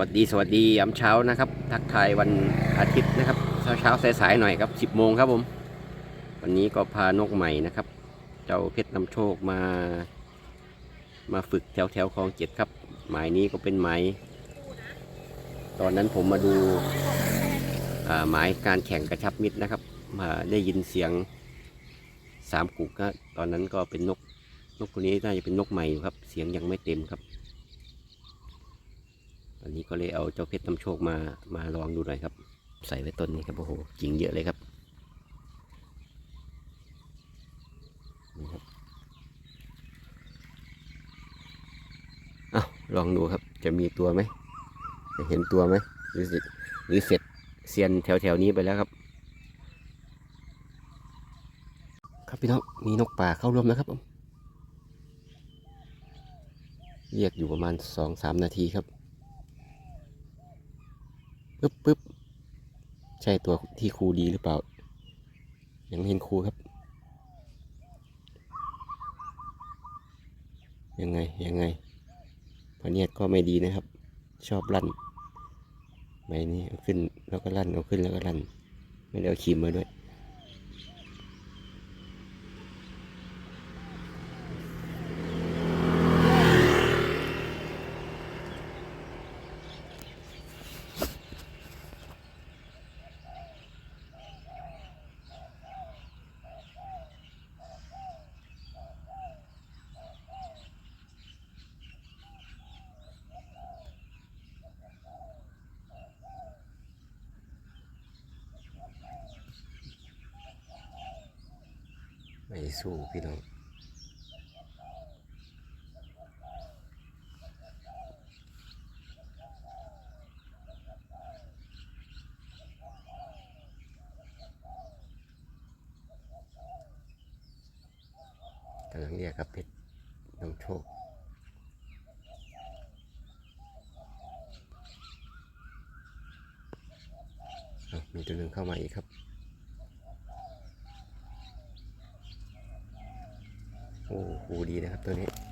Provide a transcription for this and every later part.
วัสดีสวัสดียามเช้านะครับ ทักทายวันอาทิตย์นะครับ เช้าเช้าสายๆหน่อยครับ10โมงครับผม วันนี้ก็พานกใหม่นะครับ เจ้าเพชรนำโชคมา มาฝึกแถวแถวคลองเจ็ดครับ หมายนี้ก็เป็นหมายตอนนั้นผมมาดูอ่าหมายการแข่งกระชับมิตรนะครับมาได้ยินเสียงสามกุกก็ตอนนั้นก็เป็นนกนกตัวนี้น่าจะเป็นนกใหม่ครับ เสียงยังไม่เต็มครับ อันนี้ก็เลยเอาเจ้าเพชรนำโชคมามาลองดูหน่อยครับ ใส่ไว้ต้นนี้ครับโอ้โหจริงเยอะเลยครับนี่ครับเอาลองดูครับจะมีตัวไหมจะเห็นตัวไหมหรือสิหรือเสร็จเซียนแถวแถวนี้ไปแล้วครับ ครับพี่น้องมีนกป่าเข้าร่วมนะครับผมเรียกอยู่ประมาณสองสามนาทีครับ ปึ๊บปึ๊บใช่ตัวที่ครูดีหรือเปล่า ยังไม่เห็นครูครับ ยังไง ยังไงพะเนียดก็ไม่ดีนะครับ ชอบลั่นใบนี้เอาขึ้นแล้วก็ลั่นเอาขึ้นแล้วก็ลั่น ไม่ได้เอาครีมมาด้วย สู้พี่น้อง กำลังเรียกครับเพชรน้ำโชค อะมีตัวหนึ่งเข้ามาอีกครับ โอ้โหดีนะครับตัวนี้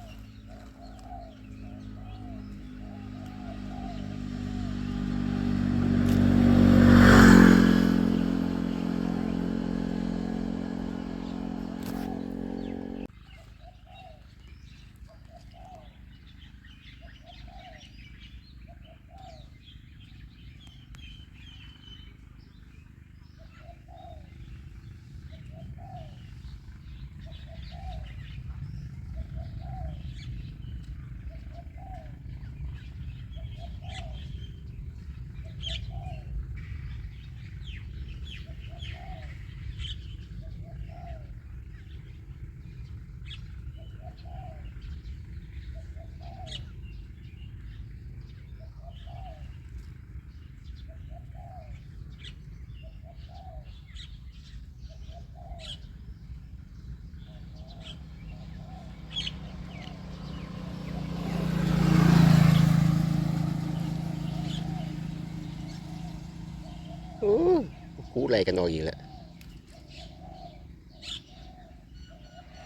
หูอะไรกันออกอีกแล้ว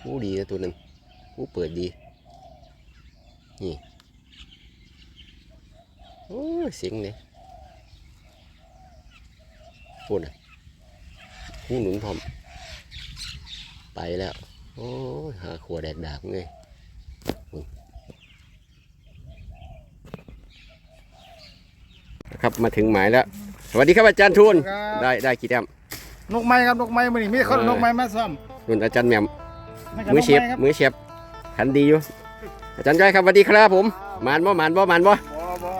หูดีนะตัวนั้นหูเปิดดี นี่ โอ้เสียงเนี่ยพูดนะหูหนุนพร้อม ไปแล้ว โอ้หาขวดแดกดากไงครับมาถึงหมายแล้ว สวัสดีครับอาจารย์ทูนครับ ได้ได้กี่แต้ม นกไม้ครับนกไม้มือนี่มีคนเออ นกไม้มาซ่อมนุ่นอาจารย์แหม่มนั่นก็มือเชียบนกไครับมือเชียบขันดีอยู่ อาจารย์จ้อยครับสวัสดีครับผมหมานบ่หมานบ่หมานบ่บ่บ่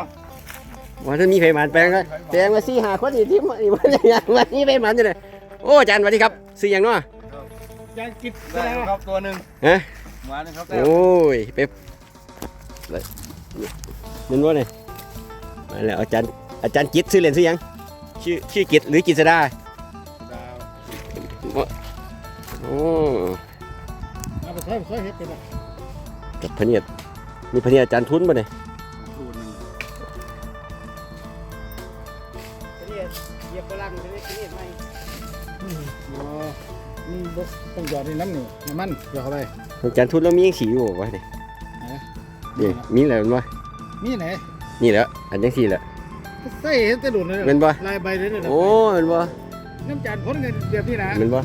ว่าถ้ามีไผหมานแปลงก็แปลงมาสี่หาคนอีกที่มันมันอย่างวันนี้ไผหมานจะไหนโอ้อาจารย์สวัสดีครับซื้ออย่างเนาะยางกิดได้ครับตัวหนึ่งฮะหวานนะครับโอ้ยไปนั่นว่าเนี่ยมาแล้วอาจารย์อาจารย์กิตซื้อเหรียญซื้อหยัง ชื่อชื่อกิตหรือกิตสดาดาวโอ้เอาไปใช้ไปใช้เฮ็ดไปเลยกับพะเนียดมีพะเนียดอาจารย์ทุนป่ะเนี่ยสูตรหนึ่งเหยียบพลังพะเนียดพะเนียดไม่อ๋อนี่บ่ต้องหยอดในน้ำนี่น้ำมันหยอดเข้าไปอาจารย์ทุนแล้วมียังสีอยู่บ่วะเนี่ยไหนเดี๋ยวมีอะไรบ้างวะนี่ไหนอนี่แหละอันยังสี่แหละ ใส่เห็นแต่หลุดเลยเป็นบ่ลายใบเลยนะโอ้เป็นบ่น้ำจานพ้นกันแบบนี้นะเป็นบ่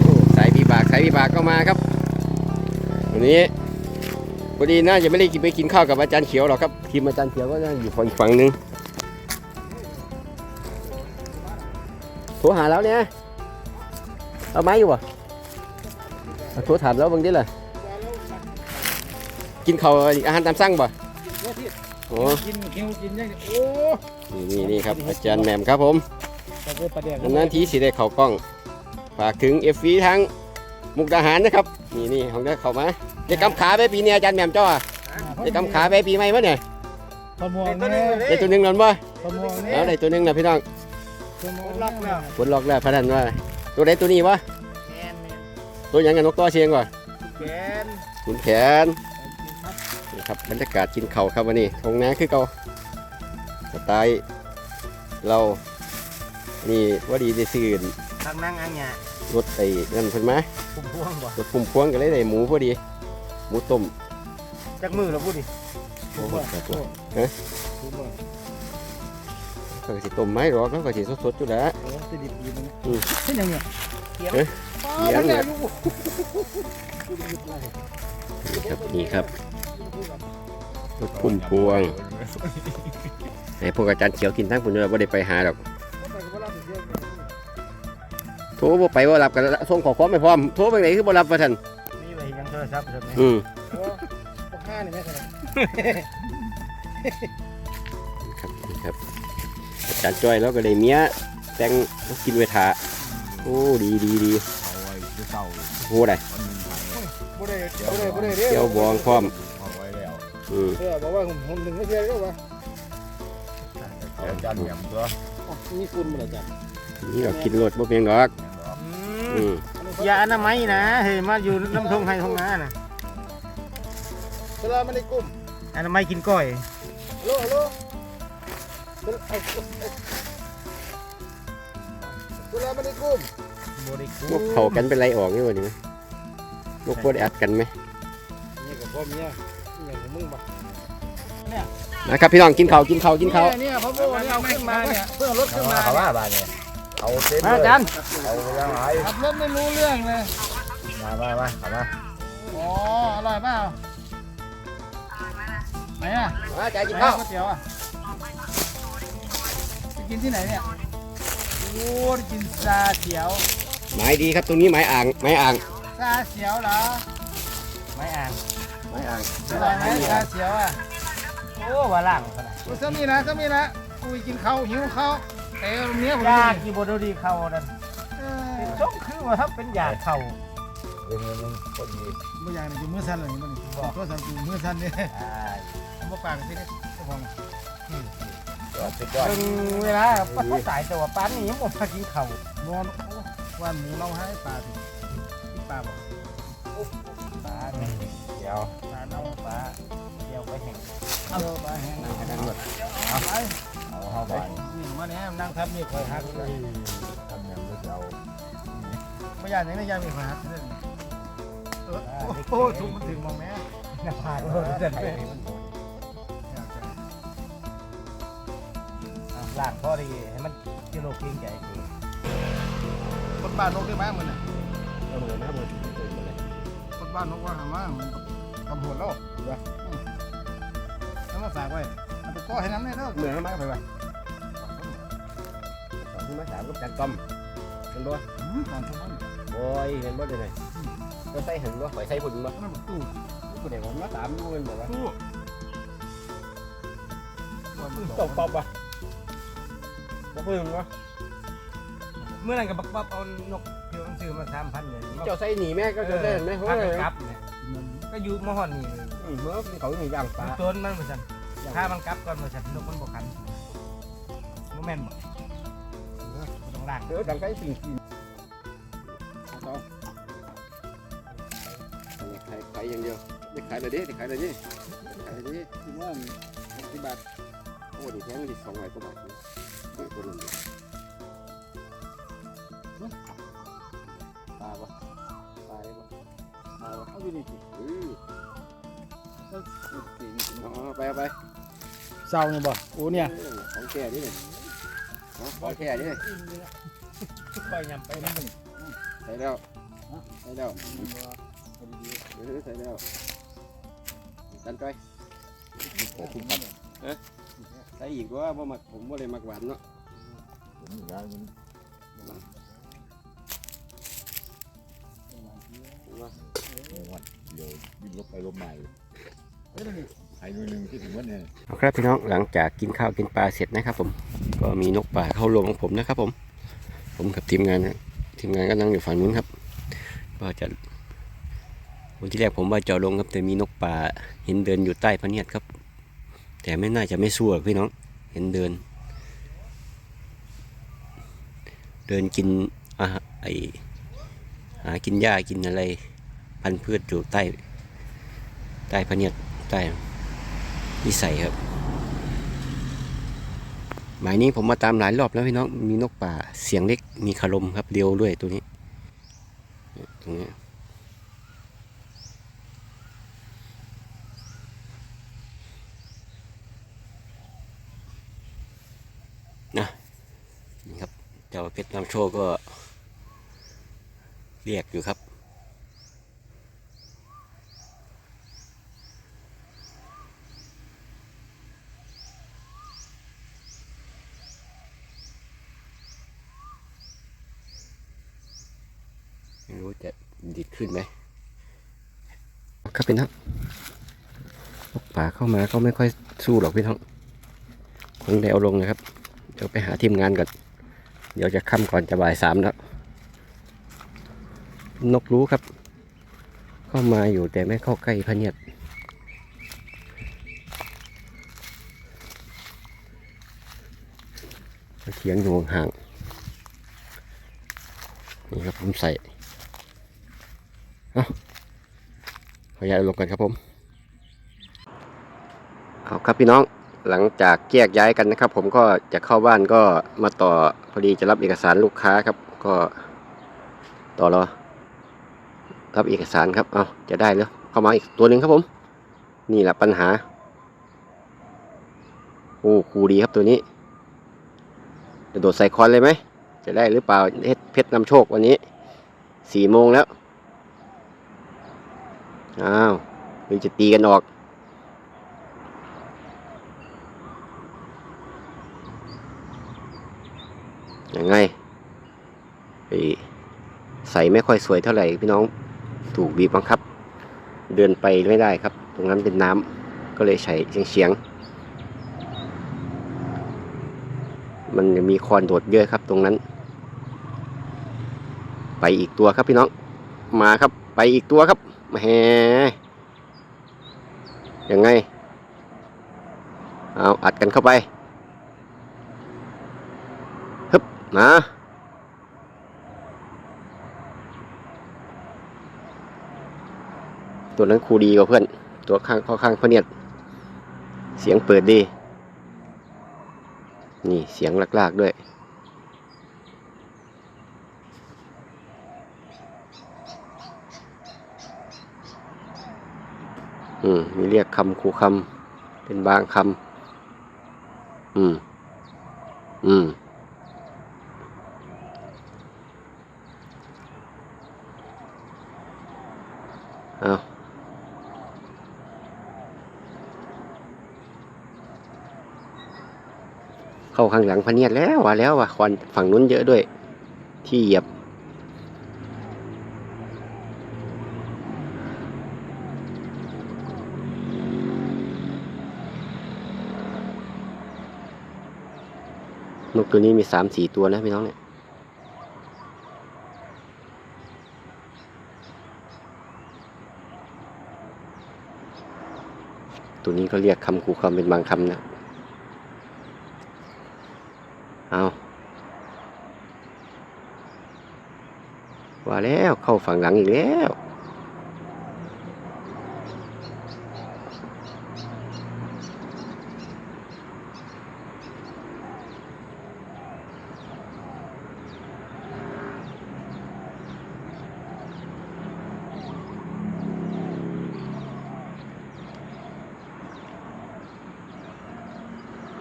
โอ้สายปีบากสายปีบากก็มาครับ วันนี้พอดีน่าจะไม่ได้กินไปกินข้าวกับอาจารย์เขียวหรอกครับทีมอาจารย์เขียวก็น่าอยู่ฝั่งอีกฝั่งหนึงโทรหาแล้วเนี่ยเอาไม้อยู่บ่เอาโทรถามแล้วเบางทีล่ะกินข้าวอาหารตามสั่งบ่ โอ้กินคิวกินยังโอ้นี่นี่นี่ครับอาจารย์แหม่มครับผมแต่เป็นประเดี๋ยวนั้นทีสิได้เข้ากล้องฝากถึงเอฟฟีทั้งมุกดาหารนะครับ นี่นี่ของได้เข้ามาได้กำขาไปปีนี้อาจารย์แหม่มจ้าได้กำขาไปปีใหม่ปะเนี่ยพอมองเนี่ยได้ตัวหนึ่งนอนบ่พอมองเนี่ยเอาได้ตัวหนึ่งนะพี่น้องพอมองล็อกแล้วผลล็อกแล้วพนันว่าตัวใดตัวนี้วะแกนตัวหยังกับนกตัวเชียงวะแกนขุนแขนนี่ ครับบรรยากาศกินเข่าวครับวันนี้ทงน้คือเก่าสไตล์เรานี่ว่าดีได้ซื้อทางนั่งอันเนี้ยรถไอ้นั่นเพิ่นมาผมพ่วงบ่รถพุ่มพวงกันเลยได้หมูพอดี หมูต้มจักมือเราพูดดิโอ้โหครับผมเอ๊ะก็สิต้มไม้หรอกแล้วก็สิสดๆอยู่แล้วเออจะดิบดีมันอืมเช่นยังไงเขียวเอ๊ะเขียวเนี่ยนี่ครับนี่ครับ รถพุ่มพวงให้พวกอาจารย์เขียวกินทั้งคนเลยว่าได้ไปหาดอกโทรบ่ไปว่ารับกันส่งขอความไม่พร้อมโทรไปไหนคือบ่รับมาทันนี่ไปยังโทรศัพท์ใช่ไหมอืมโอ้พวกห้านี่ไม่ใช่นี่ครับนี่ครับอาจารย์จ้อยแล้วก็ได้เมียแต่งกินเวทาโอ้ดีดีดีเอาไว้ที่เศร้าโอ้ได้วันหนึ่งไปบ่ได้บ่ได้บ่ได้เด้เจียวบองพร้อม เอาไว้แล้วอืมเออบอกว่าผมผมถึงไม่เชื่อแล้ววะเอาจานเหลี่ยมตัวมีฝุ่นมาแล้วจ้ะนี่เรากินรสบ่เพียงดอกอย่างดอกอืมอย่าอนามัยนะเฮ้ยมาอยู่น้ำทงไห้ทงนาน่ะเวลาไม่ได้กุ้มอนามัยกินก้อยฮัลโหลฮัลโหลเวลาไม่ได้กุ้มบ่ได้พวกเขากันเป็นไรออกนี่วะนี่ไหมพวกพวกได้อัดกันไหมนี่กับพ่อเมียนี่อย่าง ของมึงบ่นะครับพี่น้องกินข้าวกินข้าวกินข้าวเนี่ยพ่อโบเนี่ยเอาขึ้นมาเนี่ยเพื่อรถขึ้นมาเขาว่าบ้านเนี่ยเอาเต็มมาเลยจันเอาไปยังไงขับรถไม่รู้เรื่องเลยมามามาเอามาอ๋ออร่อยเปล่าไหนอะมาใจกินไหนข้าวก๋วยเตี๋ยวอะไปกินที่ไหนเนี่ยโอ้ได้กินซาเขียวหมายดีครับตรงนี้หมายอ่างหมายอ่างซาเขียวเหรอไม่อ่าง หมายอ่างอร่อยไหมซาเขียวอะโอ้ว่าล่างขนาดกูซ้ำนี่นะซ้ำนี่นะกูกินข้าวหิวข้าวเอ้เมียผมยากกี่บดดีเขานั่นเอเป็นอชมคือว่าถ้าเป็นยาเขาเงินเงินเงินพอดีบ่อย่างนี้อยู่มือสั่นเลยมันบอกก็สั่นอยู่มือสั่นเนี่ยผมบ่ปากสิเนี่ก็สุดยอดเป็นเวลาปัดเขาสายแต่ว่าป้านนี้ยังบ่มากินเขานอนวันหมูเราให้ปลาสิพี่ปลาบอกปลา เนี่ยเดี๋ยวปลาเน่าปลาเดียวไปแห่งเอาปลาแห้งเอาไปเอาเข้าบ้านนี่มาเนี่ยนั่งทับนี่คอยหักเลยทำยังไม่เอาไม่ยากอย่างนี้ยากมีคอยหักเลยเออโอ้โหถูกมันถึงมองแม่หน้าผากโดนเสร็จเลยล่างพอดีให้มันกิโลกิงใหญ่คือคนบ้านนกได้ไหมมันน่ะเอาเหมือนนะเหมือนคนบ้านนกว่าหามามัน ตำรวจแล้วแล้วมาฝากไว้เอาไปก้อให้น้ำได้แล้วเหมือนมากไปไปสองที่มาสามก็จัดกลมเห็นบ่ก่อนทั้งนั้นโอ้ยเห็นบ่เดี๋ยวไหนก็ใส่เห็นบ่ข่อยใส่ผุนบ่นั่นมันตู้ผู้ใดผมมาสามอยู่เงินบอกว่าตู้ก่อนมันตกปอบบ่บ่เพิ่งบ่เมื่อนั้นกับบักบับเอานกเที่ยวซื้อมาสามพันเลยเจ้าใส่หนีแม่ก็เจ้าใส่เห็นไหมเพราะพันอะไรกลับเนี่ย ก็อยู่มอหอนนี่อืมเมื่อเขาหนีย่างปลาตัวมันเหมือนกันถ้ามันกลับก่อนเหมือนกันนกมันบกคันโมแมนบอกต้องล่างเดี๋ยวดังไก่ปิ่งกินต่อขายขายอย่างเดียวได้ขายเลยดิได้ขายเลยดิขายเลยดิคิดว่าหกสิบบาทโอ้ดีแพงดีสองร้อยกว่าบาทนี่เฮ้ยคนนึง ได้ปะปลาปะเอาอยู่นี่สิเออเอาไปเอาไปเศร้าเนี่ยบ่โอ้เนี่ยของแก่ดิของแก่ดิไปยำไปนั่นใส่แล้วใส่แล้วใส่แล้วดันไปขอคุ้มกันใส่อีกว่าบ่มักผมบ่เลยมักหวานเนาะผมอยู่ร้านมัน วันเดี๋ยววิ่งลบไปลบมาอยู่ไอ้นู่นนึงที่ถึงวันเนี่ยเอาครับพี่น้องหลังจากกินข้าวกินปลาเสร็จนะครับ ผม ก็มีนกป่าเข้าโรงของผมนะครับ ผม ผมกับทีมงานนะทีมงานก็นั่งอยู่ฝั่งนู้นครับก็จะวันที่แรกผมว่าจะเอาลงครับแต่มีนกป่าเห็นเดินอยู่ใต้พะเนียดครับ แต่ไม่น่าจะไม่สู้พี่น้องเห็นเดิน เดินกินอาหารไอหากินหญ้ากินอะไร พันธุ์พืชอยู่ใต้ ใต้พะเนียดใต้นิสัยครับ หมายนี้ผมมาตามหลายรอบแล้วพี่น้อง มีนกป่าเสียงเล็ก มีคารมครับเร็วด้วยตัวนี้ ตรงนี้นะนี่ครับเจ้าเพชรน้ำโชคก็เรียกอยู่ครับ รู้จะดิดขึ้นไหมครับพี่น้องนกป่าเข้ามาก็ไม่ค่อยสู้หรอกพี่น้องคงได้เอาลงนะครับ เดี๋ยวไปหาทีมงานก่อน เดี๋ยวจะค่ำก่อนจะบ่ายสามแล้ว นกรู้ครับ เข้ามาอยู่แต่ไม่เข้าใกล้พเนียดเขียงอยู่ห่างนี่ครับผมใส่ ขอย้ายลงกันครับผม เอาครับพี่น้องหลังจากแยกย้ายกันนะครับ ผมก็จะเข้าบ้านก็มาต่อพอดีจะรับเอกสารลูกค้าครับ ก็ต่อรอรับเอกสารครับ เอาจะได้แล้วเข้ามาอีกตัวหนึ่งครับผม นี่แหละปัญหา โอ้คูดีครับตัวนี้จะโดดใส่คอนเลยไหม จะได้หรือเปล่าเพชรนำโชควันนี้สี่โมงแล้ว อ้าวมันจะตีกันออกยังไงไปใส่ไม่ค่อยสวยเท่าไหร่พี่น้องถูกบีบบังคับ เดินไปไม่ได้ครับ ตรงนั้นเป็นน้ำก็เลยใช้เฉียงเฉียงๆมันมีคอนโดดเยอะครับตรงนั้น ไปอีกตัวครับพี่น้องมาครับ ไปอีกตัวครับ แหมยังไง เอาอัดกันเข้าไปฮึบนะตัวนั้นครูดีกว่าเพื่อน ตัวข้างข้อข้างเพื่อนเนี่ยเสียงเปิดดี นี่เสียงลากๆด้วย อืมมีเรียกคำครูคำเป็นบางคำอืม อืม เอาเข้าข้างหลังพเนียดแล้วว่าแล้วว่าควันฝั่งนู้นเยอะด้วย ที่เหยียบ นกตัวนี้มีสามสี่ตัวนะพี่น้องเนี่ยตัวนี้ก็เรียกคำคูคำเป็นบางคำนะ เอาว่าแล้วเข้าฝั่งหลังอีกแล้ว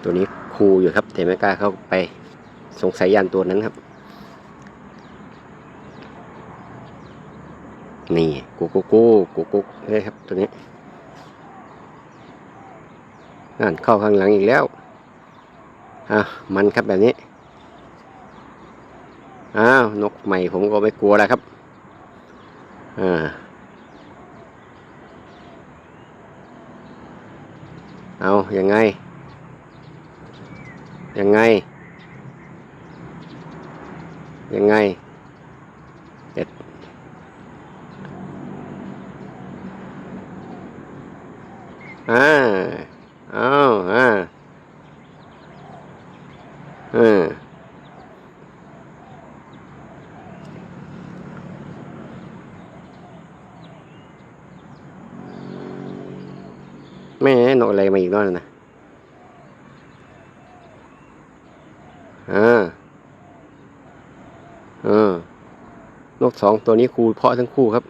ตัวนี้คูอยู่ครับแต่ไม่กล้าเข้าไปสงสัยยันตัวนั้นครับ นี่กูกูกูกูกูเลยครับตัวนี้นั่นเข้าข้างหลังอีกแล้วอะมันครับแบบนี้อ้าวนกใหม่ผมก็ไม่กลัวแล้วครับอ่าเอาอยังไง ยังไง ยังไงเด็ดอ่าเอาอ่าอืมแม่นกอะไรมาอีกน้อยนะ อ่าเออน กสองตัวนี้ครูเพาะทั้งคู่ครับ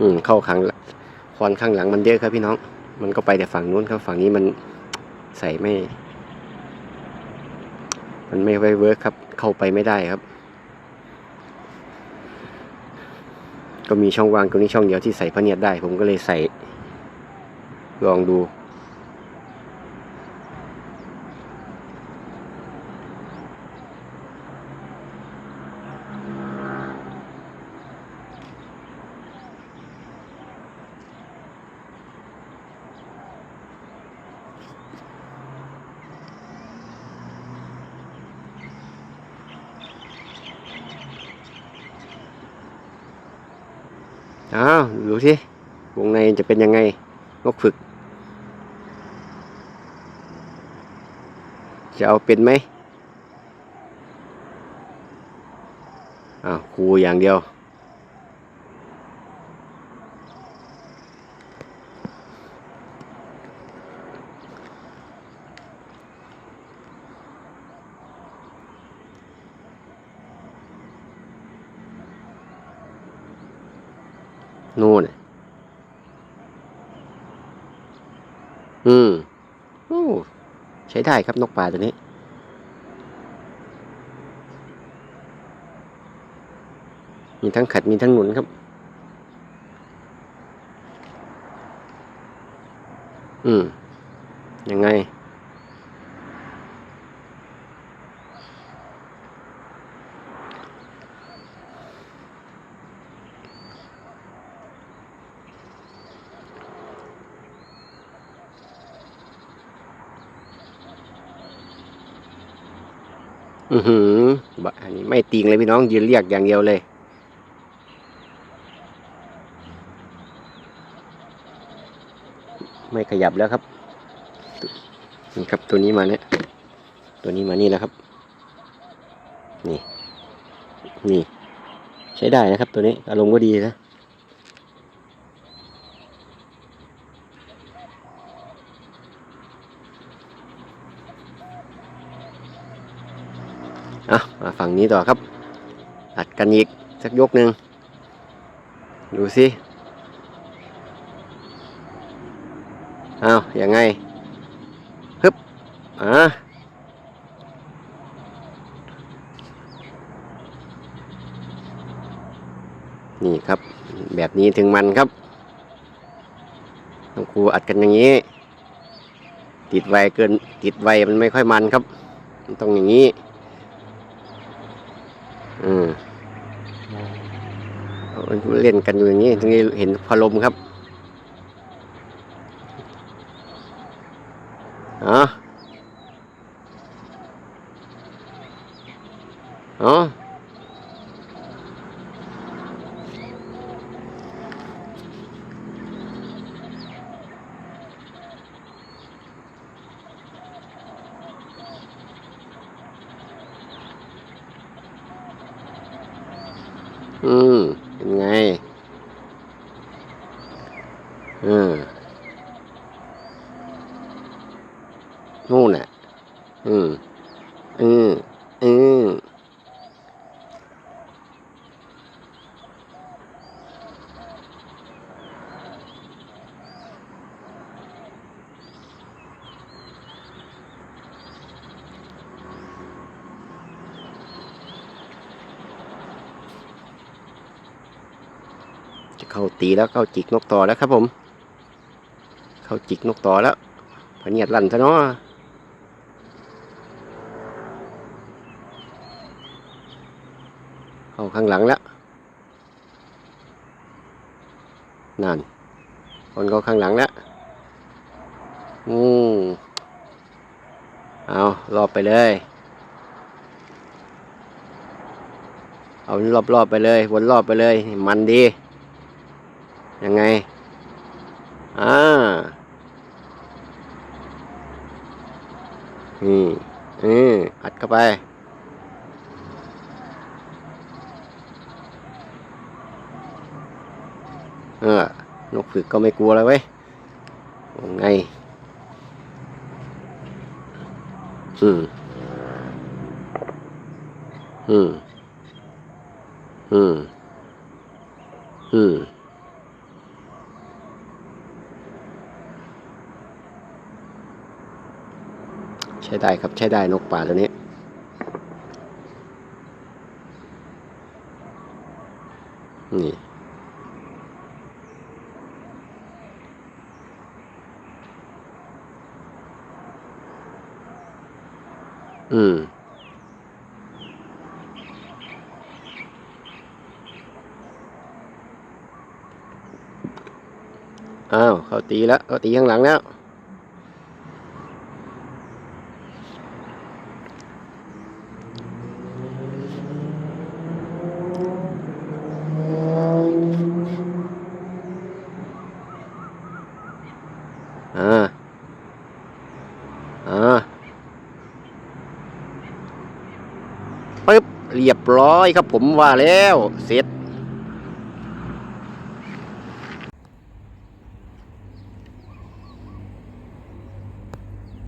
อืม เข้าขังคอนข้างหลังมันเยอะครับพี่น้อง มันก็ไปแต่ฝั่งนู้นครับ ฝั่งนี้มันใส่ไม่ มันไม่ไวเวิร์คครับ เข้าไปไม่ได้ครับ ก็มีช่องว่างตรงนี้ช่องเดียวที่ใส่พระเนียดได้ ผมก็เลยใส่ลองดู อ้าวดูสิวงใน จะเป็นยังไงนกฝึก จะเอาเป็นไหมอ้าวครูอย่างเดียว นู่นน่ะอืมโอ้ใช้ ได้ครับนกป่าตัวนี้ มีทั้งขัดมีทั้งหนุนครับ อือหือบะอันนี้ไม่ติงเลยพี่น้องยืนเรียกอย่างเดียวเลย ไม่ขยับแล้วครับนี่ครับตัวนี้มาเนี่ยตัวนี้มานี่แล้วครับ นี่ นี่ ใช้ได้นะครับตัวนี้อารมณ์ก็ดีนะ อะมา ฝั่งนี้ต่อครับ อัดกันอีกสักยกหนึ่งดูสิเอาอย่างไงฮึบอะนี่ครับ แบบนี้ถึงมันครับต้องครูอัดกันอย่างนี้ ติดไวเกินติดไวมันไม่ค่อยมันครับ มันต้องอย่างนี้ อืม เล่นกันอยู่อย่างนี้ตรงนี้เห็นพัดลมครับอ๋ออ๋ออืมเป็นไง อืมนู่นน่ะ อืม อืม อืม เข้า ตีแล้วเข้าจิกนกต่อแล้วครับผม เข้าจิกนกต่อแล้วพเนียดลั่นซะเนาะเข้าข้างหลังแล้วนั่นคนเข้าข้างหลังแล้วอืมเอารอบไปเลย เอารอบๆไปเลย วนรอบไปเลย มันดี ยังไง อ่าอืมอืมอัดเข้าไป เออ นกฝึกก็ไม่กลัวแล้วเว้ยยังไง อืม อืม อืม อืม ช้ได้ครับ ใช้ได้นกป่าตัวนี้ นี่ อืมอ้าว เขาตีแล้วเขาตีข้างหลังแล้ว อ่า อ่าปึ๊บ เรียบร้อยครับผมว่าแล้วเสร็จ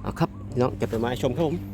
เอาครับน้องเก็บไปมาชมครับผม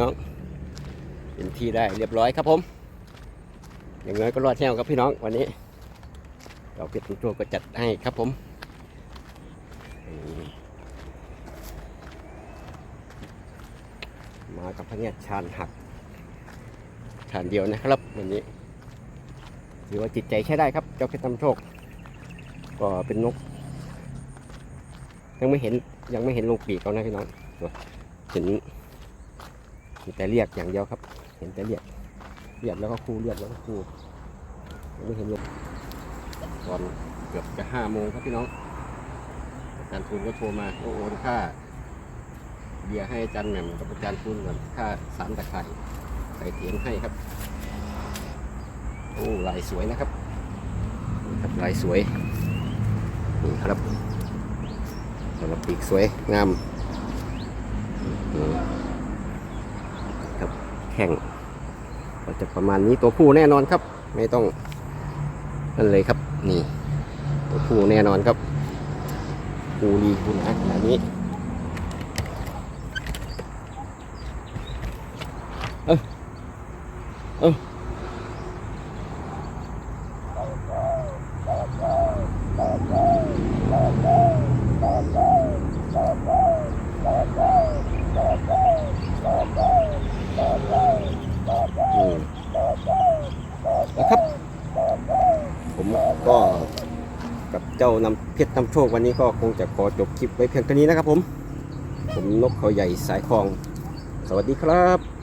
น้องเป็นที่ได้เรียบร้อยครับผม อย่างน้อยก็รอดแห้วครับพี่น้องวันนี้เราเพชรตุ้งโจก็จัดให้ครับผมมากับพะเนี่ยชานหักชานเดียวนะครับวันนี้ถือว่าจิตใจใช้ได้ครับ เจ้าเพชรนำโชค ก็เป็นนก ยังไม่เห็นยังไม่เห็นลงปีกเขานะพี่น้องเห็น แต่เรียกอย่างเดียวครับ เห็นแต่เรียกเรียกแล้วก็คู่เรียกแล้วก็คู่ไม่เห็นเลงตอนเกือบจะห้าโมงครับพี่น้องอาจารย์คูณก็โทรมาโอ้โอนค่าเบียร์ให้อาจารย์แหม่มกับอาจารย์คูณก่อนค่าสารตะไคร่ใส่เถียงให้ครับ โอ้ลายสวยนะครับนี่ครับลายสวยนี่ครับสำหรับปีกสวยงามอืม แข่งก็จะประมาณนี้ตัวผู้แน่นอนครับ ไม่ต้องนั่นเลยครับนี่ ตัวผู้แน่นอนครับปูรีปูหนาขนาดนี้เออเออมนะครับ ผมก็กับเจ้านำเพชร นำโชควันนี้ก็คงจะขอจบคลิปไว้เพียงเท่านี้นะครับผม ผมนกเขาใหญ่สายคลอง สวัสดีครับ